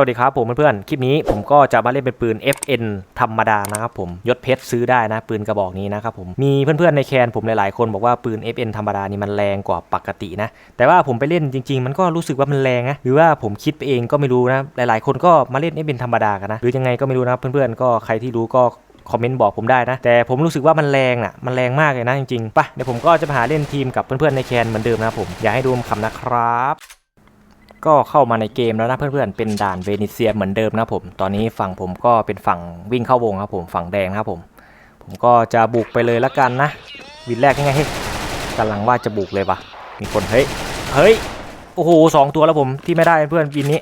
วัสดีครับผมเพื่อนๆ คลิปนี้ผมก็จะมาเล่นเป็นปืน FN ธรรมดานะครับผมยศเพชรซื้อได้นะปืนกระบอกนี้นะครับผมมีเพื่อนๆในแคนผมหลายๆคนบอกว่าปืน FN ธรรมดานี่มันแรงกว่าปกตินะแต่ว่าผมไปเล่นจริง ๆ มันก็รู้สึกว่ามันแรงนะหรือว่าผมคิดไปเองก็ไม่รู้นะหลายๆ คนก็มาเล่น FN ธรรมดากันนะหรือยังไงก็ไม่รู้นะเพื่อนๆก็ใครที่รู้ก็คอมเมนต์บอกผมได้นะ แต่ผมรู้สึกว่ามันแรงอะมันแรงมากเลยนะจริงๆไปเดี๋ยวผมก็จะมาหาเล่นทีมกับเพื่อนๆในแคนเหมือนเดิมนะผมอย่าให้ดูคำนะครับ ก็เข้ามาในเกมแล้วนะเพื่อนๆ เป็นด่านเวนิเซียเหมือนเดิมนะผม ตอนนี้ฝั่งผมก็เป็นฝั่งวิ่งเข้าวงครับผม ฝั่งแดงครับผม ผมก็จะบุกไปเลยละกันนะ วินแรกยังไงเฮ้ยกำลังว่าจะบุกเลยปะมีคนเฮ้ย เฮ้ย โอ้โหสองตัวแล้วผมที่ไม่ได้เพื่อนวินนี้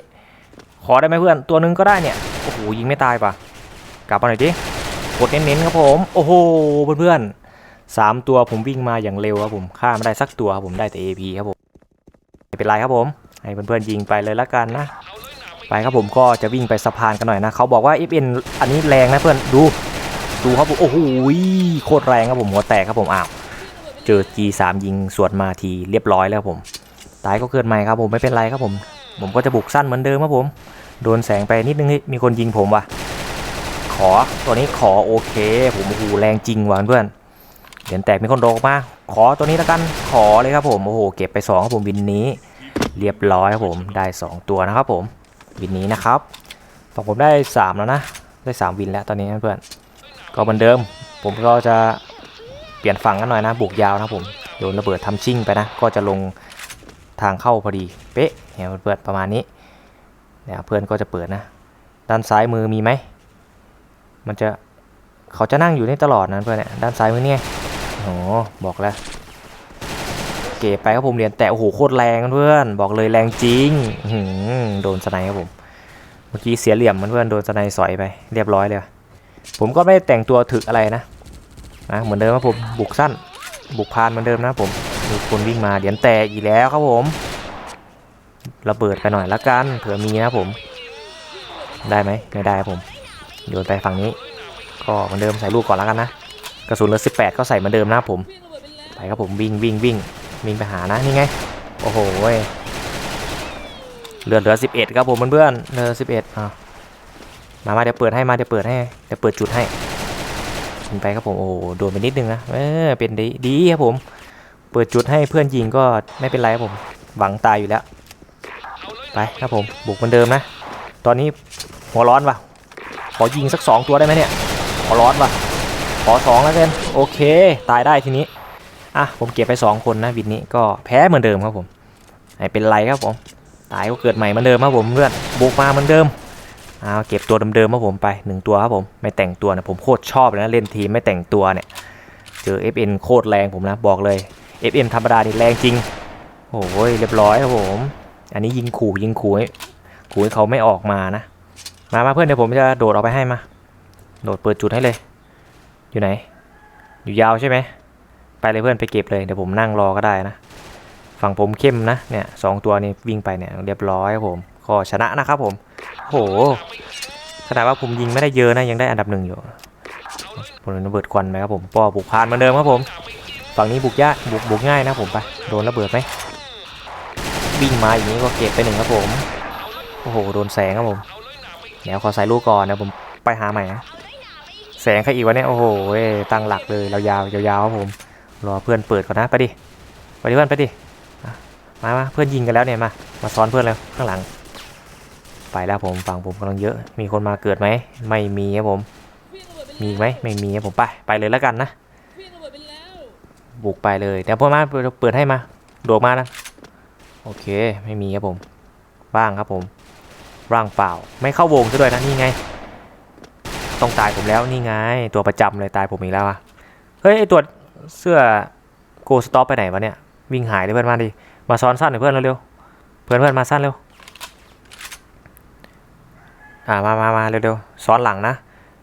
ขอได้ไหมเพื่อนตัวนึงก็ได้เนี่ย โอ้โหยิงไม่ตายปะกลับมาหน่อยดิ กดเน้นๆครับผม โอ้โหเพื่อนๆสามตัวผมวิ่งมาอย่างเร็วครับผม ฆ่าไม่ได้สักตัวครับผมได้แต่ AP ครับผมไม่เป็นไรครับผม ให้เพื่อนๆยิงไปเลยละกันนะ ไปครับผมก็จะวิ่งไปสะพานกันหน่อยนะเขาบอกว่า FN อันนี้แรงนะเพื่อนดูดูครับผมโอ้โหโคตรแรงครับผมหัวแตกครับผมอ้าวเจอ G3 ยิงสวนมาทีเรียบร้อยแล้วครับผมตายก็เกิดใหม่ครับผมไม่เป็นไรครับผม ผมก็จะบุกสั้นเหมือนเดิมครับผม โดนแสงไปนิดนึงมีคนยิงผมว่ะขอตัวนี้ขอโอเค ผมโอ้โหแรงจริงว่ะเพื่อนเหรียญแตกมีคนโดนมา ขอตัวนี้แล้วกันขอเลยครับผมโอ้โหเก็บไปสองครับผมวินนี้ เรียบร้อยครับผมได้ 2 ตัวนะครับผมวินนี้นะครับฝั่งผมได้ 3 แล้วนะ ได้ 3 วินแล้วตอนนี้เพื่อนก็เหมือนเดิม ผมก็จะเปลี่ยนฝั่งกันหน่อยนะบุกยาวนะผมโยนระเบิดทำชิ่งไปนะ ก็จะลงทางเข้าพอดีเป๊ะเนี่ยเพื่อนประมาณนี้เนี่ยเพื่อนก็จะเปิดนะ ด้านซ้ายมือมีไหมมันจะเขาจะนั่งอยู่นี่ตลอดนะเพื่อนเนี่ยด้านซ้ายมือเนี่ยโอ้บอกแล้ว เก็บไปครับผมเหรียญแต่โอ้โหโคตรแรงเพื่อนบอกเลยแรงจริงหือโดนสไนครับผมเมื่อกี้เสียเหลี่ยมเพื่อนโดนสไนสอยไปเรียบร้อยเลยผมก็ไม่ได้แต่งตัวถึกอะไรนะนะเหมือนเดิมครับผมบุกสั้น บุกพานเหมือนเดิมนะผมมีคนวิ่งมาเหรียญแต่อีกแล้วครับผมระเบิดไปหน่อยละกันเผื่อมีนะผม ได้ไหมไม่ได้ผมโยนไปฝั่งนี้ ก็เหมือนเดิมใส่ลูกก่อนแล้วกันนะกระสุนเหลือ18 ก็ใส่เหมือนเดิมนะผมไปครับผมวิ่งวิ่งวิ่ง วิ่งไปหานะนี่ไง โอ้โหเว้ยเหลือเหลือสิบเอ็ดครับผมเพื่อนๆเหลือสิบเอ็ดอะมามาเดี๋ยวเปิดให้มาเดี๋ยวเปิดให้เดี๋ยวเปิดจุดให้ยิงไปครับผมโอ้โหโดนไปนิดนึงนะเออเป็นดีดีครับผม เปิดจุดให้เพื่อนยิงก็ไม่เป็นไรครับผม หวังตายอยู่แล้ว ไปครับผมบุกเหมือนเดิมนะ ตอนนี้หัวร้อนว่ะขอยิงสักสองตัวได้ไหมเนี่ยหัวร้อนว่ะ ขอสองแล้วกัน โอเค ตายได้ทีนี้ อะผมเก็บไป 2 คนนะวินนี้ก็แพ้เหมือนเดิมครับผมไม่เป็นไรครับผมตายก็เกิดใหม่เหมือนเดิมครับผมเพื่อนบุกมาเหมือนเดิมเอาเก็บตัวเดิมๆครับผมไป 1 ตัวครับผมไม่แต่งตัวนะผมโคตรชอบเลยนะเล่นทีมไม่แต่งตัวเนี่ยเจอ FN โคตรแรงผมนะบอกเลย FN ธรรมดานี่แรงจริงโอ้ยเรียบร้อยครับผม อันนี้ยิงขู่ยิงขู่ให้ขู่ให้เขาไม่ออกมานะมามาเพื่อนเดี๋ยวผมจะโดดออกไปให้มา โดดเปิดจุดให้เลย อยู่ไหน อยู่ยาวใช่ไหม เลยเพื่อนไปเก็บเลยเดี๋ยวผมนั่งรอก็ได้นะ ฝั่งผมเข้มนะเนี่ยสองตัวนี้วิ่งไปเนี่ยเรียบร้อยครับผมก็ชนะนะครับผมโหขนาดว่าผมยิงไม่ได้เยอะนะยังได้อันดับหนึ่งอยู่ผมระเบิดควันไปครับผมปอบุกพานเหมือนเดิมครับผมฝั่งนี้บุกยากบุกบุกง่ายนะผมไปโดนระเบิดไหมวิ่งมาอย่างนี้ก็เก็บไปหนึ่งครับผมโอ้โหโดนแสงครับผมเดี๋ยวขอใส่ลูกก่อนนะผมไปหาใหม่นะแสงใครอีกวะเนี่ยโอ้โหตั้งหลักเลยเรายาวยาวครับผม รอเพื่อนเปิดก่อนนะไปดิไปดิเพื่อนไปดิมามาเพื่อนยิงกันแล้วเนี่ยมามาซ้อนเพื่อนแล้วข้างหลัง ไปแล้วผมฝั่งผมกำลังเยอะ มีคนมาเกิดไหมไม่มีครับผม มีไหมไม่มีครับผมไปไปเลยแล้วกันนะบุกไปเลยเดี๋ยวพ่อมาเปิดให้มาโดดมานะโอเคไม่มีครับผมว่างครับผมว่างเปล่า ไม่เข้าวงซะด้วยนะนี่ไง ต้องตายผมแล้วนี่ไง ตัวประจำเลยตายผมอีกแล้วอะเฮ้ยไอตัว เสื้อโกสต็อปไปไหนวะเนี่ย วิ่งหายเลยเพื่อนมาดิ มาซ้อนสั้นหน่อยเพื่อนเร็วๆเพื่อนเพื่อนมาสั้นเร็ว อ่ามามามาเร็วๆซ้อนหลังนะ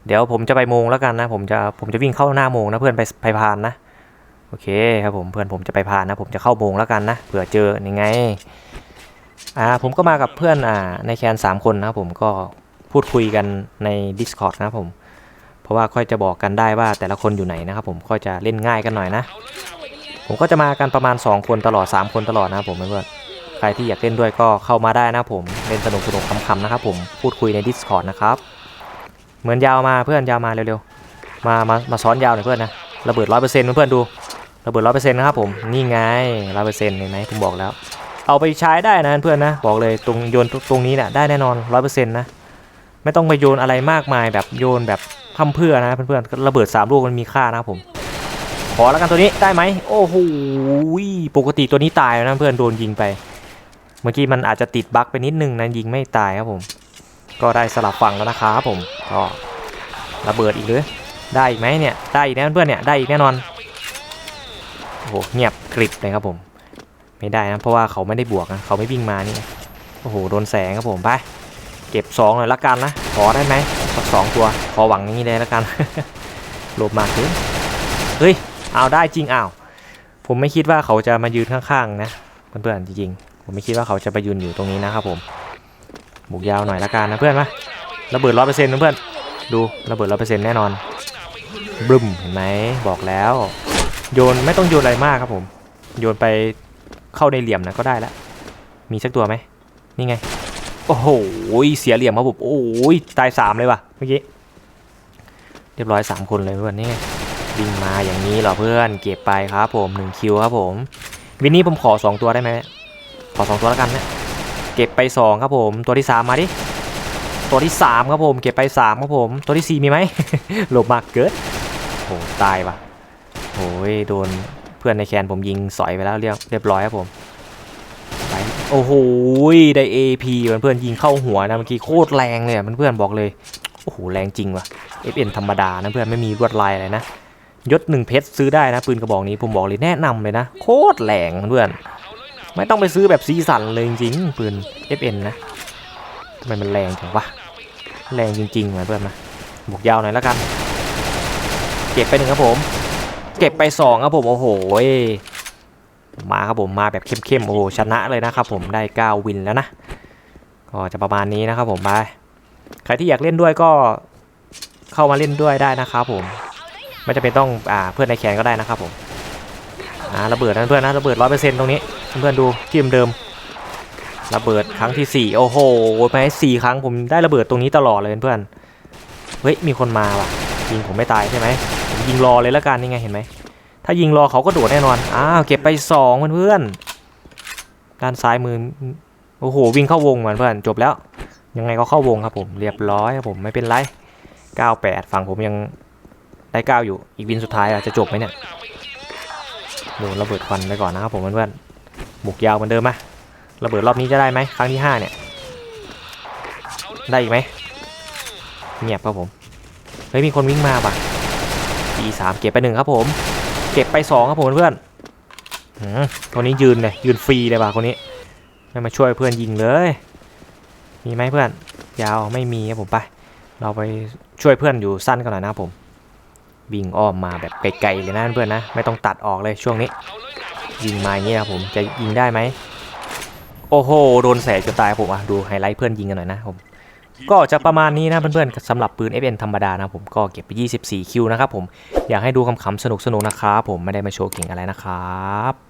เดี๋ยวผมจะไปโมงแล้วกันนะ ผมจะผมจะวิ่งเข้าหน้าโมงนะเพื่อนไปไปพานนะ โอเคครับผมเพื่อนผมจะไปพานนะ ผมจะเข้าโมงแล้วกันนะเผื่อเจอยังไง อ่าผมก็มากับเพื่อนอ่าในแคนสามคนนะผมก็พูดคุยกันใน Discord นะผม เพราะว่าค่อยจะบอกกันได้ว่าแต่ละคนอยู่ไหนนะครับผมค่อยจะเล่นง่ายกันหน่อยนะ ผมก็จะมากันประมาณ 2 คนตลอด 3 คนตลอดนะครับผมเพื่อนใครที่อยากเล่นด้วยก็เข้ามาได้นะผมเล่นสนุกสนุกๆขำๆนะครับผมพูดคุยใน Discord นะครับเหมือนยาวมาเพื่อนยาวมาเร็วๆมามามาซ้อนยาวหน่อยเพื่อนนะระเบิดร้อยเปอร์เซ็นต์เพื่อนๆดูระเบิดร้อยเปอร์เซ็นต์นะครับผมนี่ไงร้อยเปอร์เซ็นต์เห็นไหมผมบอกแล้ว เอาไปใช้ได้นะเพื่อนนะบอกเลยตรงโยนตรงนี้เนี่ยได้แน่นอนร้อยเปอร์เซ็นต์นะ ไม่ต้องไปโยนอะไรมากมายแบบโยนแบบพร่ำเพื่อนะเพื่อนๆระเบิดสามลูกมันมีค่านะครับผม ขอแล้วกันตัวนี้ได้ไหมโอ้โหปกติตัวนี้ตายแล้วนะเพื่อนโดนยิงไป เมื่อกี้มันอาจจะติดบั๊กไปนิดนึงนะยิงไม่ตายครับผม ก็ได้สลับฝั่งแล้วนะครับผมก็ระเบิดอีกหรือได้อีกไหมเนี่ยได้อีกแน่เพื่อนเนี่ยได้อีกแน่นอนโอ้โหเงียบกริบเลยครับผม ไม่ได้นะเพราะว่าเขาไม่ได้บวกนะเขาไม่วิ่งมานี่โอ้โหโดนแสงครับผมไป เก็บสองเลยละกันนะ ขอได้ไหมสักสองตัวขอหวังอย่างนี้เลยละกันโลภมากเลยเฮ้ยเอาได้จริงอ้าวผมไม่คิดว่าเขาจะมายืนข้างๆนะเพื่อนๆจริงๆผมไม่คิดว่าเขาจะไปยืนอยู่ตรงนี้นะครับผมบุกยาวหน่อยละกันนะเพื่อนมาระเบิดร้อยเปอร์เซ็นต์นะเพื่อนดูระเบิดร้อยเปอร์เซ็นต์แน่นอนบึ้มเห็นไหมบอกแล้ว โยนไม่ต้องโยนอะไรมากครับผม โยนไปเข้าในเหลี่ยมนะก็ได้แล้วมีสักตัวไหมนี่ไง โอ้โหเสียเหลี่ยมครับผมโอ้ยตายสามเลยว่ะเมื่อกี้เรียบร้อยสามคนเลยเพื่อนนี่วิ่งมาอย่างนี้เหรอเพื่อนเก็บไปครับผมหนึ่งคิวครับผมวินนี้ผมขอสองตัวได้ไหมขอสองตัวแล้วกันนะเก็บไป2ครับผมตัวที่3มมาดิตัวที่3ครับผมเก็บไป3ครับผมตัวที่4มีไหมหลบมากเกินโอ้ตายว่ะโอ้ยโดนเพื่อนในแคนผมยิงสอยไปแล้วเรียบเรียบร้อยครับผม โอ้โหได้ AP เพื่อนๆยิงเข้าหัวนะเมื่อกี้โคตรแรงเลยอะเพื่อนๆบอกเลยโอ้โหแรงจริงว่ะ FN ธรรมดานะเพื่อนไม่มีลวดลายอะไรนะยศหนึ่งเพชรซื้อได้นะปืนกระบอกนี้ผมบอกเลยแนะนำเลยนะ โคตรแรงเพื่อนไม่ต้องไปซื้อแบบซีสันเลยจริงๆปืน FN นะทำไมมันแรงจังวะแรงจริงๆเหมือนเพื่อนมาบวกยาวหน่อยแล้วกัน เก็บไปหนึ่งครับผม เก็บไปสองครับผมโอ้โห มาครับผมมาแบบเข้มๆโอ้โหชนะเลยนะครับผมได้ 9 วินแล้วนะ ก็จะประมาณนี้นะครับผมไปใครที่อยากเล่นด้วยก็เข้ามาเล่นด้วยได้นะครับผมไม่จำเป็นต้องอ่าเพื่อนในแคนก็ได้นะครับผมอ่าระเบิดนะเพื่อนนะระเบิดร้อยเปอร์เซ็นต์ตรงนี้เพื่อนๆดูที่เดิมระเบิดครั้งที่สี่โอ้โหไปสี่ครั้งผมได้ระเบิดตรงนี้ตลอดเลยเพื่อนเฮ้ยมีคนมาว่ะยิงผมไม่ตายใช่ไหมผมยิงรอเลยแล้วกันนี่ไงเห็นไหม ถ้ายิงรอเขาก็โดดแน่นอน อ้าว เก็บไปสองเพื่อนๆด้านซ้ายมือ โอ้โห วิ่งเข้าวงเหมือนเพื่อนจบแล้ว ยังไงก็เข้าวงครับผม เรียบร้อยครับผมไม่เป็นไร98 ฝั่งผมยังได้เก้าอยู่ อีกวินสุดท้ายอะจะจบไหมเนี่ย โดนระเบิดควันไปก่อนนะครับผมเพื่อนๆบุกยาวเหมือนเดิมไหมระเบิดรอบนี้จะได้ไหมครั้งที่ 5 เนี่ย ได้อีกไหมเงียบครับผม เฮ้ยมีคนวิ่งมาป่ะปีสามเก็บไปหนึ่งครับผม เก็บไปสองครับผมเพื่อนหืมคนนี้ยืนเลยยืนฟรีเลยป่ะคนนี้ไม่มาช่วยเพื่อนยิงเลย มีไหมเพื่อน ยาวไม่มีครับผมไป เราไปช่วยเพื่อนอยู่สั้นกันหน่อยนะผมวิ่งอ้อมมาแบบไกลๆเลยนะเพื่อนนะไม่ต้องตัดออกเลยช่วงนี้ ยิงมาอย่างนี้ครับผมจะยิงได้ไหมโอ้โหโดนแสงจนตายผมอะดูไฮไลท์เพื่อนยิงกันหน่อยนะผม ก็จะประมาณนี้นะเพื่อนๆสำหรับปืน FN ธรรมดานะผมก็เก็บไป 24 คิวนะครับผม อยากให้ดูคำๆสนุกๆนะครับผมไม่ได้มาโชว์เก่งอะไรนะครับ